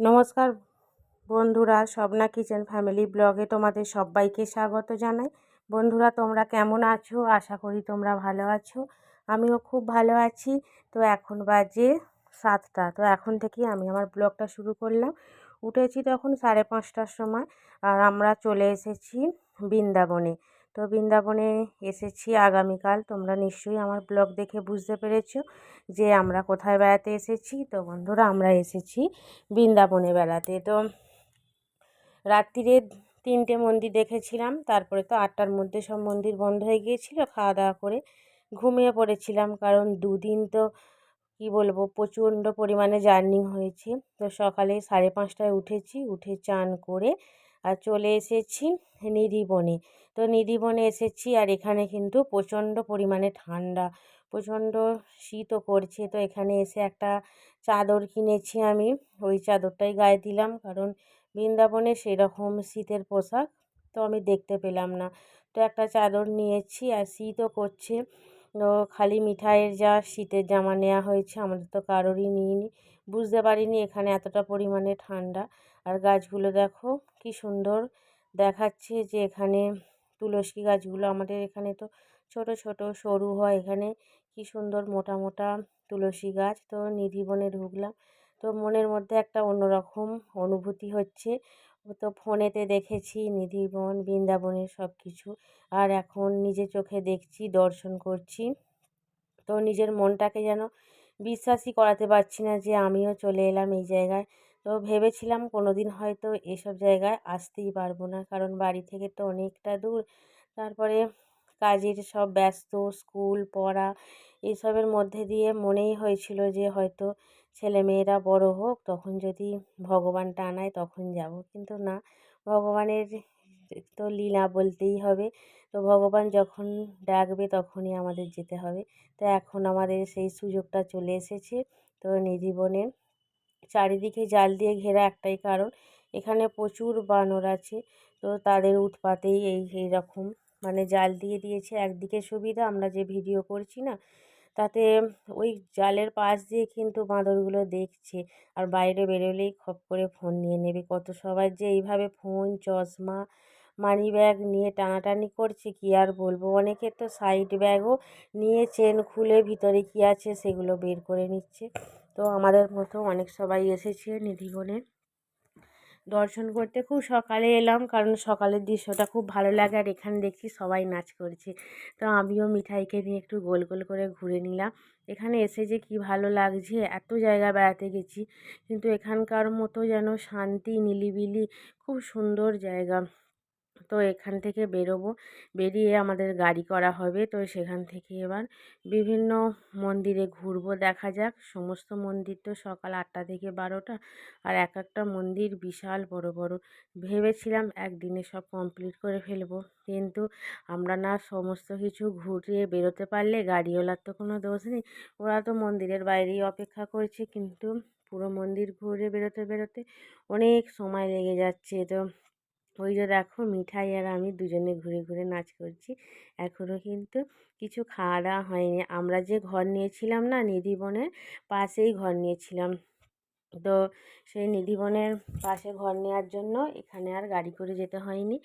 নমস্কার বন্ধুরা, Swapna kitchen family ব্লগে তোমাদের সবাইকে স্বাগত জানাই। বন্ধুরা, তোমরা কেমন আছো? আশা করি তোমরা ভালো আছো। আমিও খুব ভালো আছি। তো এখন বাজে সাতটা। তো এখন থেকে আমি আমার ব্লগটা শুরু করলাম। উঠেছি তখন সাড়ে পাঁচটার সময় আর আমরা চলে এসেছি বৃন্দাবনে। তো বৃন্দাবনে এসেছি আগামীকাল। তোমরা নিশ্চয়ই আমার ব্লগ দেখে বুঝতে পেরেছ যে আমরা কোথায় বেড়াতে এসেছি। তো বন্ধুরা, আমরা এসেছি বৃন্দাবনে বেড়াতে। তো রাত্রিরে তিনটে মন্দির দেখেছিলাম। তারপরে তো আটটার মধ্যে সব মন্দির বন্ধ হয়ে গিয়েছিল। খাওয়া দাওয়া করে ঘুমিয়ে পড়েছিলাম কারণ দুদিন তো, কী বলব, প্রচণ্ড পরিমাণে জার্নি হয়েছে। তো সকালে সাড়ে পাঁচটায় উঠেছি। উঠে চান করে চলে এসেছি নিধিবনে তো নিধিবনে এসেছি আর এখানে কিন্তু প্রচণ্ড পরিমাণে ঠান্ডা, প্রচণ্ড শীতও করছে তো এখানে এসে একটা চাদর কিনেছি আমি। ওই চাদরটাই গায়ে দিলাম কারণ বৃন্দাবনে সেরকম শীতের পোশাক তো আমি দেখতে পেলাম না। তো একটা চাদর নিয়েছি আর শীতও করছে। তো খালি মিঠাইয়ের যা শীতের জামা নেওয়া হয়েছে আমাদের তো কারোরই নিইনি। বুঝতে পারিনি এখানে এতটা পরিমাণে ঠান্ডা। আর গাছগুলো দেখো কি সুন্দর দেখাচ্ছে যে এখানে তুলসী গাছগুলো আমাদের এখানে তো ছোট ছোট, সরু হয়। এখানে কি সুন্দর মোটা মোটা তুলসী গাছ। তো নিধিবনে ঢুকলাম। তো মনের মধ্যে একটা অন্যরকম অনুভূতি হচ্ছে। তো ফোনেতে দেখেছি নিধিবন বৃন্দাবনের সব কিছু আর এখন নিজে চোখে দেখছি, দর্শন করছি। তো নিজের মনটাকে যেন বিশ্বাসই করাতে পারছি না যে আমিও চলে এলাম এই জায়গায়। তো ভেবেছিলাম কোনো দিন হয়তো এসব জায়গায় আসতেই পারব না। কারণ বাড়ি থেকে তো অনেকটা দূর। তারপরে কাজের সব ব্যস্ত, স্কুল, পড়া এসবের মধ্যে দিয়ে মনেই হয়েছিল যে হয়তো ছেলেমেয়েরা বড় হোক, তখন যদি ভগবান টানায় তখন যাব। কিন্তু না, ভগবানের তো লীলা বলতেই হবে। তো ভগবান যখন ডাকবে তখনই আমাদের যেতে হবে। তো এখন আমাদের সেই সুযোগটা চলে এসেছে। তো নিধিবনে চারিদিকে জাল দিয়ে ঘেরা একটাই কারণ। এখানে প্রচুর বানর আছে, তো তাদের উৎপাতেই এই এই রকম। মানে জাল দিয়ে দিয়েছে একদিকে সুবিধা, আমরা যে ভিডিও করছি না, তাতে ওই জালের পাশ দিয়ে কিন্তু বাঁদরগুলো দেখছে। আর বাইরে বেরোলেই খপ করে ফোন নিয়ে নেবে। কত সবাই যে এইভাবে ফোন, চশমা মানি ব্যাগ নিয়ে টানাটানি করছে, কী আর বলব? অনেকের তো সাইড ব্যাগও নিয়ে চেন খুলে ভিতরে কী আছে সেগুলো বের করে নিচ্ছে। তো আমাদের মতো অনেক সবাই এসেছে নিধিবনে দর্শন করতে খুব সকালে এলাম কারণ সকালের দৃশ্যটা খুব ভালো লাগে আর এখানে দেখছি সবাই নাচ করছে। তো আমিও মিঠাইকে নিয়ে একটু গোল গোল করে ঘুরে নিলাম। এখানে এসে যে কী ভালো লাগছে, এত জায়গা বেড়াতে গেছি, কিন্তু এখানকার মতো যেন শান্তি, নিলিবিলি, খুব সুন্দর জায়গা। তো এখান থেকে বেরোবো। বেরিয়ে আমাদের গাড়ি করা হবে। তো সেখান থেকে এবার বিভিন্ন মন্দিরে ঘুরবো দেখা যাক। সমস্ত মন্দির তো সকাল আটটা থেকে বারোটা। আর এক একটা মন্দির বিশাল বড় বড়। ভেবেছিলাম একদিনে সব কমপ্লিট করে ফেলব। কিন্তু আমরা না সমস্ত কিছু ঘুরিয়ে বেরোতে পারলে গাড়িওয়ালার তো কোনো দোষ নেই। ওরা তো মন্দিরের বাইরেই অপেক্ষা করছে। কিন্তু পুরো মন্দির ঘুরে বেরোতে বেরোতে অনেক সময় লেগে যাচ্ছে। তো ওই যে দেখো মিঠাই আর আমি দুজনে ঘুরে ঘুরে নাচ করছি। এখনও কিন্তু কিছু খাওয়া দাওয়া হয়নি। আমরা যে ঘর নিয়েছিলাম না নিধিবনের পাশেই ঘর নিয়েছিলাম। তো সেই নিধিবনের পাশে ঘর নেওয়ার জন্য এখানে আর গাড়ি করে যেতে হয়নি।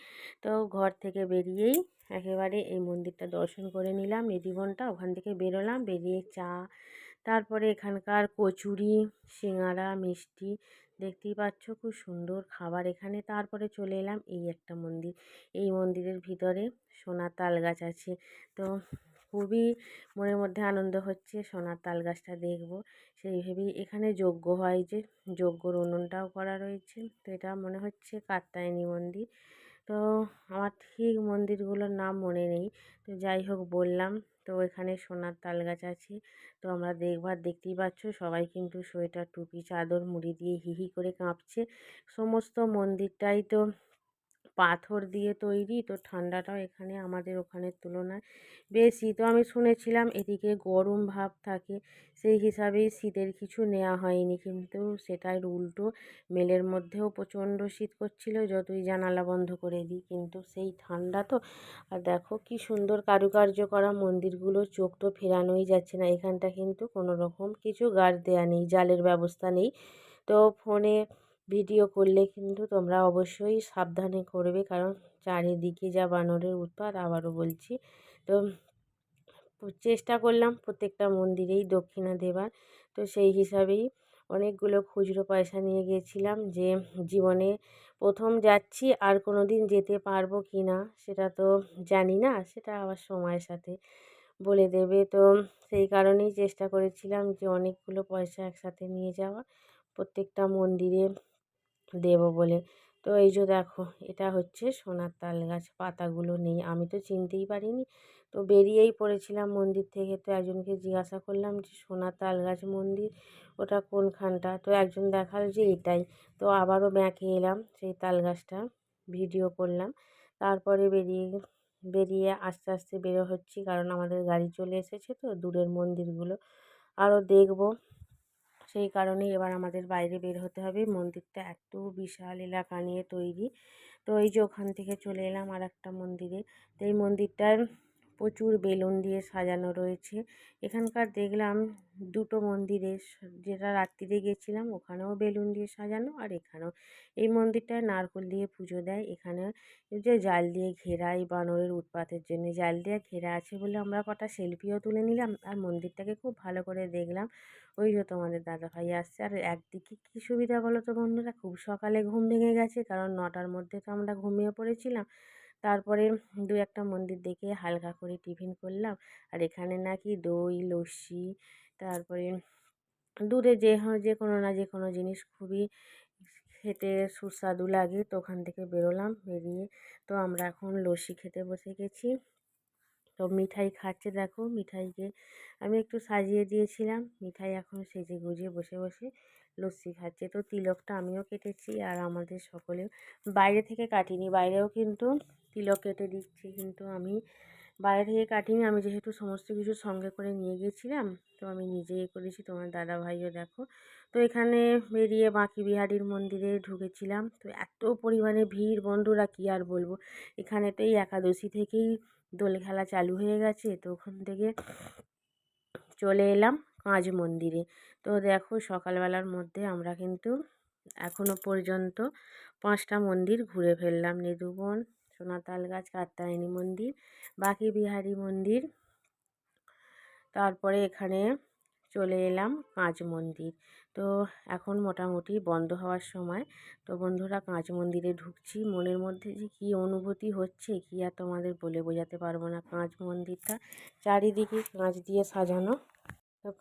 তো ঘর থেকে বেরিয়েই একেবারে এই মন্দিরটা দর্শন করে নিলাম। নিধিবনটা ওখান থেকে বেরোলাম, বেরিয়ে চা, তারপরে এখানকার কচুরি সিঙাড়া মিষ্টি দেখতেই পাচ্ছ খুব সুন্দর খাবার এখানে। তারপরে চলে এলাম এই একটা মন্দির। এই মন্দিরের ভিতরে সোনার তাল গাছ আছে। তো খুবই মনের মধ্যে আনন্দ হচ্ছে সোনার তাল গাছটা দেখব। সেই ভেবেই এখানে যজ্ঞ হয় যে যজ্ঞর উনুনটাও করা রয়েছে। তো এটা মনে হচ্ছে কাত্যায়নী মন্দির। তো আমার ঠিক মন্দিরগুলোর নাম মনে নেই। তো যাই হোক বললাম, তো এখানে সোনার তাল গাছ আছে। তো আমরা দেখবার দেখতেই পাচ্ছ, সবাই কিন্তু সোয়েটার, টুপি, চাদর, মুড়ি দিয়ে হি হি করে কাঁপছে। সমস্ত মন্দিরটাই তো পাথর দিয়ে তৈরি। তো ঠান্ডাটাও এখানে আমাদের ওখানের তুলনায় বেশি। তো আমি শুনেছিলাম এদিকে গরম ভাব থাকে, সেই হিসাবেই শীতের কিছু নেওয়া হয়নি। কিন্তু সেটার উল্টো, মেলের মধ্যেও প্রচণ্ড শীত করছিল, যতই জানালা বন্ধ করে দিই। কিন্তু সেই ঠান্ডা তো, আর দেখো কি সুন্দর কারুকার্য করা মন্দিরগুলো, চোখ তো ফেরানোই যাচ্ছে না। এখানটা কিন্তু কোনো রকম কিছু গার্ড দেওয়া নেই, জালের ব্যবস্থা নেই। তো ফোনে ভিডিও করলে কিন্তু তোমরা অবশ্যই সাবধানে করবে। কারণ চারিদিকে যা বানরের উৎপাত, আবারও বলছি। তো চেষ্টা করলাম প্রত্যেকটা মন্দিরেই দক্ষিণা দেবার। তো সেই হিসাবেই অনেকগুলো খুচরো পয়সা নিয়ে গিয়েছিলাম যে জীবনে প্রথম যাচ্ছি, আর কোনো দিন যেতে পারব কি না সেটা তো জানি না, সেটা আবার সময়ের সাথে বলে দেবে। তো সেই কারণেই চেষ্টা করেছিলাম যে অনেকগুলো পয়সা একসাথে নিয়ে যাওয়া প্রত্যেকটা মন্দিরে দেবো বলে। তো এই যে দেখো, এটা হচ্ছে সোনার তাল গাছ, পাতাগুলো নেই। আমি তো চিনতেই পারিনি। তো বেরিয়েই পড়েছিলাম মন্দির থেকে। তো একজনকে জিজ্ঞাসা করলাম যে, সোনার তাল গাছ মন্দির, ওটা কোনখানটা? তো একজন দেখাল যে, এটাই। তো আবারও ব্যাঁকে এলাম, সেই তাল গাছটা ভিডিও করলাম। তারপরে বেরিয়ে বেরিয়ে আস্তে আস্তে বেরো হচ্ছি কারণ আমাদের গাড়ি চলে এসেছে তো দূরের মন্দিরগুলো। আরও দেখব। সেই কারণে এবার আমাদের বাইরে বের হতে হবে। মন্দিরটা এত বিশাল এলাকা নিয়ে তৈরি। তো এই যে ওখান থেকে চলে এলাম আর একটা মন্দিরে। তো এই মন্দিরটার প্রচুর বেলুন দিয়ে সাজানো রয়েছে। এখানকার দেখলাম দুটো মন্দিরে যেটা রাত্রিরে গেছিলাম ওখানেও বেলুন দিয়ে সাজানো আর এখানেও। এই মন্দিরটায় নারকোল দিয়ে পুজো দেয়। এখানে যে জাল দিয়ে ঘেরা, এই বানরের উৎপাতের জন্য জাল দিয়ে ঘেরা আছে বলে আমরা কটা সেলফিও তুলে নিলাম আর মন্দিরটাকে খুব ভালো করে দেখলাম। ওই যে তোমাদের দাদাভাই আসছে। আর একদিকে কী সুবিধা বলো তো বন্ধুরা? খুব সকালে ঘুম ভেঙে গেছে কারণ নটার মধ্যে তো আমরা ঘুমিয়ে পড়েছিলাম। তারপরে দু একটা মন্দির দেখে হালকা করে টিফিন করলাম। আর এখানে নাকি দই, লস্যি, তারপরে দূরে যে যে কোনো না যে কোনো জিনিস খুবই খেতে সুস্বাদু লাগে, তো ওখান থেকে বেরোলাম, বেরিয়ে তো আমরা এখন লস্যি খেতে বসে গেছি। তো মিঠাই খাচ্ছে দেখো, মিঠাইকে আমি একটু সাজিয়ে দিয়েছিলাম, মিঠাই এখন সেজে গুজে বসে বসে লস্যি খাচ্ছে। তো তিলকটা আমিও কেটেছি আর আমাদের সকলে বাইরে থেকে কাটিনি। বাইরেও কিন্তু তিলক কেটে দিচ্ছি, কিন্তু আমি বাইরে থেকে কাটিনি। আমি যেহেতু সমস্ত কিছু সঙ্গে করে নিয়ে গিয়েছিলাম তো আমি নিজেই করেছি। তোমার দাদা ভাইও দেখো। তো এখানে বেরিয়ে বাঁকি বিহারীর মন্দিরে ঢুকেছিলাম। তো এত পরিমাণে ভিড়, বন্ধুরা কী আর বলব? এখানে তো এই একাদশী থেকেই দোল খেলা চালু হয়ে গেছে। তো ওখান থেকে চলে এলাম। কাঁচ মন্দিরে। তো দেখো সকালবেলার মধ্যে আমরা কিন্তু এখনও পর্যন্ত পাঁচটা মন্দির ঘুরে ফেললাম। নেদুবন, সোনাতাল গাছ কাত্তায়নী মন্দির, বাকি বিহারী মন্দির। তারপরে এখানে চলে এলাম কাঁচ মন্দির। তো এখন মোটামুটি বন্ধ হওয়ার সময়। তো বন্ধুরা, কাঁচ মন্দিরে ঢুকছি। মনের মধ্যে যে কী অনুভূতি হচ্ছে, কী আর তোমাদের বলে বোঝাতে পারব না। কাঁচ মন্দিরটা চারিদিকে কাঁচ দিয়ে সাজানো।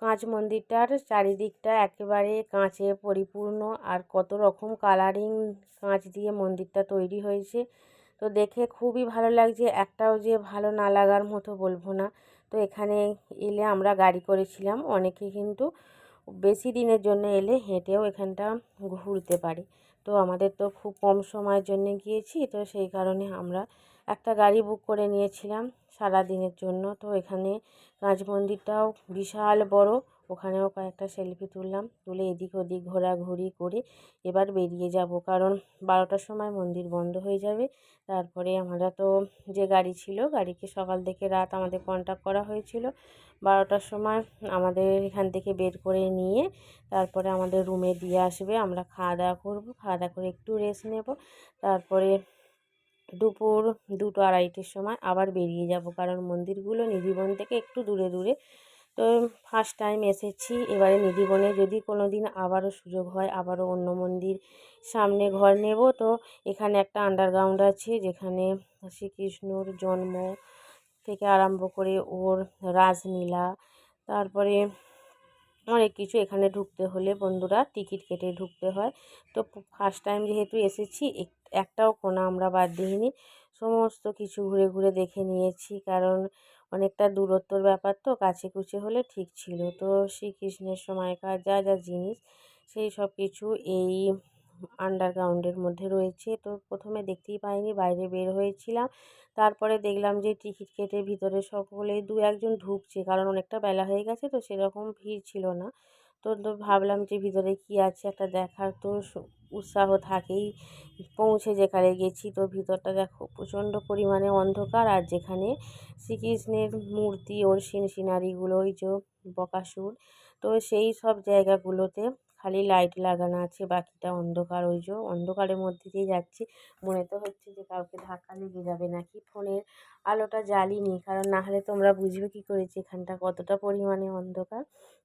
কাঁচ মন্দিরটার চারিদিকটা একেবারে কাঁচে পরিপূর্ণ আর কত রকম কালারিং কাঁচ দিয়ে মন্দিরটা তৈরি হয়েছে। তো দেখে খুবই ভালো লাগছে, একটাও যে ভালো না লাগার মতো বলব না। তো এখানে এলে আমরা গাড়ি করেছিলাম, অনেকে কিন্তু বেশি দিনের জন্য এলে হেঁটেও এখানটা ঘুরতে পারে। তো আমাদের তো খুব কম সময়ের জন্য গিয়েছি, তো সেই কারণে আমরা একটা গাড়ি বুক করে নিয়েছিলাম সারা দিনের জন্য। তো এখানে কাঁচ মন্দিরটাও বিশাল বড়। ওখানেও কয়েকটা সেলফি তুললাম, তুলে এদিক ওদিক ঘোরাঘুরি করে এবার বেরিয়ে যাব। কারণ বারোটার সময় মন্দির বন্ধ হয়ে যাবে, তারপরে আমরা তো যে গাড়ি ছিল, গাড়িকে সকাল থেকে রাত আমাদের কন্ট্যাক্ট করা হয়েছিল। বারোটার সময় আমাদের এখান থেকে বের করে নিয়ে তারপরে আমাদের রুমে দিয়ে আসবে, আমরা খাওয়া দাওয়া করব, খাওয়া দাওয়া করে একটু রেস্ট নেব। তারপরে দুপুর দুটো আড়াইটের সময় আবার বেরিয়ে যাব, কারণ মন্দিরগুলো নিধিবন থেকে একটু দূরে দূরে। তো ফার্স্ট টাইম এসেছি। এবারে নিধিবনে যদি কোনো দিন আবারও সুযোগ হয়, আবারও অন্য মন্দির সামনে ঘর নেব। তো এখানে একটা আন্ডারগ্রাউন্ড আছে, যেখানে শ্রীকৃষ্ণর জন্ম থেকে আরম্ভ করে ওর রাজলীলা তারপরে অনেক কিছু এখানে ঢুকতে হলে বন্ধুরা টিকিট কেটে ঢুকতে হয়। তো ফার্স্ট টাইম যেহেতু এসেছি একটাও কোনা আমরা বাদ দিইনি। সমস্ত কিছু ঘুরে ঘুরে দেখে নিয়েছি, কারণ অনেকটা দূরত্বর ব্যাপার তো কাছে কুচে হলে ঠিক ছিল। তো শ্রীকৃষ্ণের সময়কার যা যা জিনিস, সেই সব কিছু এই আন্ডারগ্রাউন্ডের মধ্যে রয়েছে। তো প্রথমে দেখতেই পাইনি, বাইরে বের হয়েছিলাম। তারপরে দেখলাম যে টিকিট কেটে ভিতরে সকলে দু একজন ঢুকছে, কারণ অনেকটা বেলা হয়ে গেছে তো সেরকম ভিড় ছিল না। তো তো ভাবলাম যে ভিতরে কী আছে একটা দেখার তো উৎসাহ থাকেই পৌঁছে যেখানে গেছি। তো ভিতরটা দেখো প্রচণ্ড পরিমাণে অন্ধকার আর যেখানে শ্রীকৃষ্ণের মূর্তি ওর সিন সিনারিগুলো ওই যে বকাসুর, তো সেই সব জায়গাগুলোতে খালি লাইট লাগানো আছে, বাকিটা অন্ধকার। ওই যে অন্ধকারের মধ্যে দিয়ে যাচ্ছি, মনে তো হচ্ছে যে কাউকে ধাক্কা লেগে যাবে নাকি? ফোনের আলোটা জ্বালিনি, কারণ না হলে তোমরা বুঝবে কী করেছি, এখানটা কতটা পরিমাণে অন্ধকার।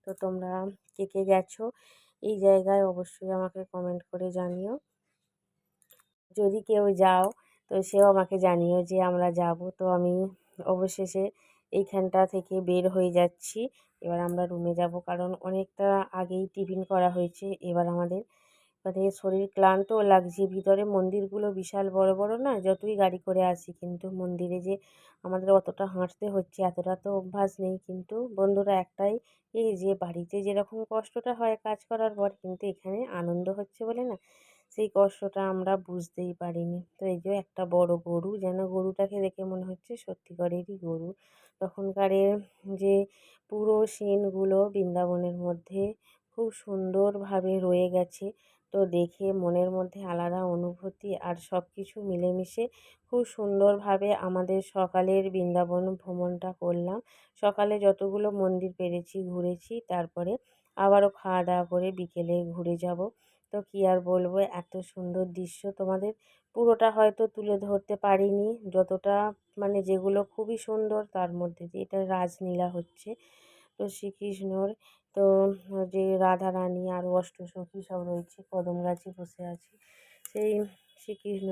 তো তোমরা কে কে গেছো, এই জায়গায় অবশ্যই আমাকে কমেন্ট করে জানিও। যদি কেউ যাও, তো সেও আমাকে জানিও যে আমরা যাব। তো আমি অবশেষে এইখানটা থেকে বের হয়ে যাচ্ছি। এবার আমরা রুমে যাব, কারণ অনেকটা আগেই টিফিন করা হয়েছে। এবার আমাদের মানে শরীর ক্লান্তও লাগছে, ভিতরে মন্দিরগুলো বিশাল বড় বড় না, যতই গাড়ি করে আসি কিন্তু মন্দিরে যে আমাদের অতটা হাঁটতে হচ্ছে এতটা তো অভ্যাস নেই কিন্তু বন্ধুরা একটাই এই যে বাড়িতে যেরকম কষ্টটা হয় কাজ করার পর কিন্তু এখানে আনন্দ হচ্ছে বলে না, সেই কষ্টটা আমরা বুঝতেই পারিনি। তো এই যে একটা বড় গরু, যেন গরুটাকে দেখে মনে হচ্ছে সত্যিকারেরই গরু। তখনকারের যে পুরো সিনগুলো বৃন্দাবনের মধ্যে খুব সুন্দরভাবে রয়ে গেছে। তো দেখে মনের মধ্যে আলাদা অনুভূতি আর সব কিছু মিলেমিশে খুব সুন্দরভাবে আমাদের সকালের বৃন্দাবন ভ্রমণটা করলাম। সকালে যতগুলো মন্দির পেরেছি, ঘুরেছি, তারপরে আবারও খাওয়া দাওয়া করে বিকেলে ঘুরে যাব। তো কী আর বলব, এত সুন্দর দৃশ্য তোমাদের। পুরোটা হয়তো তুলে ধরতে পারিনি। যতটা মানে যেগুলো খুবই সুন্দর, তার মধ্যে দিয়ে এটা রাজলীলা হচ্ছে। তো শ্রীকৃষ্ণর, তো যে রাধা রাধারানী আরও অষ্টসখী সব রয়েছে, কদম গাছে বসে আছে, সেই শ্রীকৃষ্ণ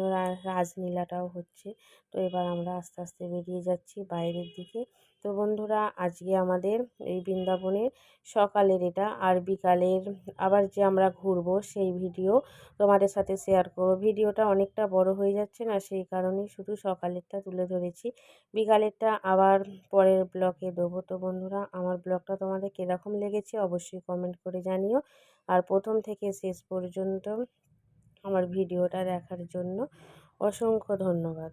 রাসলীলাটাও হচ্ছে। তো এবার আমরা আস্তে আস্তে বেরিয়ে যাচ্ছি বাইরের দিকে। তো বন্ধুরা, আজকে আমাদের এই বৃন্দাবনের সকালের এটা আর বিকালের আবার যে আমরা ঘুরবো সেই ভিডিও তোমাদের সাথে শেয়ার করব। ভিডিওটা অনেকটা বড় হয়ে যাচ্ছে না, সেই কারণে শুধু সকালেরটা তুলে ধরেছি। বিকালেরটা আবার পরের ব্লকে দেবো। তো বন্ধুরা, আমার ব্লগটা তোমাদের কীরকম লেগেছে অবশ্যই কমেন্ট করে জানিও। আর প্রথম থেকে শেষ পর্যন্ত আমার ভিডিওটা দেখার জন্য অসংখ্য ধন্যবাদ।